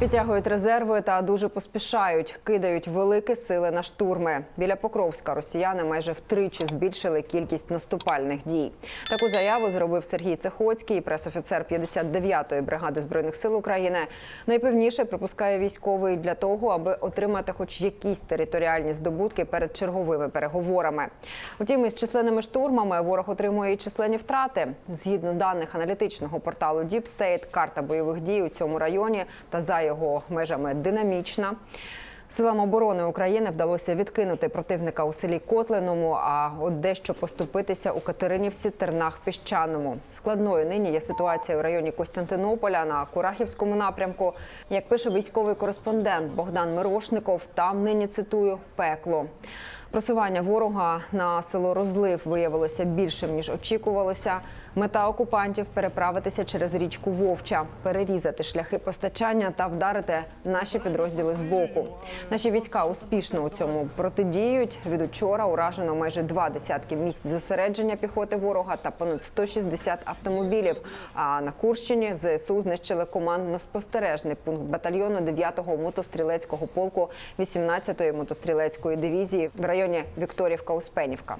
Підтягують резерви та дуже поспішають, кидають великі сили на штурми. Біля Покровська росіяни майже втричі збільшили кількість наступальних дій. Таку заяву зробив Сергій Цехоцький, пресофіцер 59-ї бригади збройних сил України. Найпевніше припускає військовий для того, аби отримати хоч якісь територіальні здобутки перед черговими переговорами. Утім, із численними штурмами ворог отримує і численні втрати. Згідно даних аналітичного порталу State, карта бойових дій у цьому районі та за його межами динамічна. Силам оборони України вдалося відкинути противника у селі Котленому, а от дещо поступитися у Катеринівці, Тернах, Піщаному. Складною нині є ситуація у районі Костянтинополя на Курахівському напрямку. Як пише військовий кореспондент Богдан Мирошников, там нині цитую пекло. Просування ворога на село Розлив виявилося більшим ніж очікувалося. Мета окупантів переправитися через річку Вовча, перерізати шляхи постачання та вдарити наші підрозділи з боку. Наші війська успішно у цьому протидіють. Від учора уражено майже два десятки місць зосередження піхоти ворога та понад 160 автомобілів. А на Курщині ЗСУ знищили командно-спостережний пункт батальйону 9-го мотострілецького полку 18-ї мотострілецької дивізії в районі Вікторівка-Успенівка.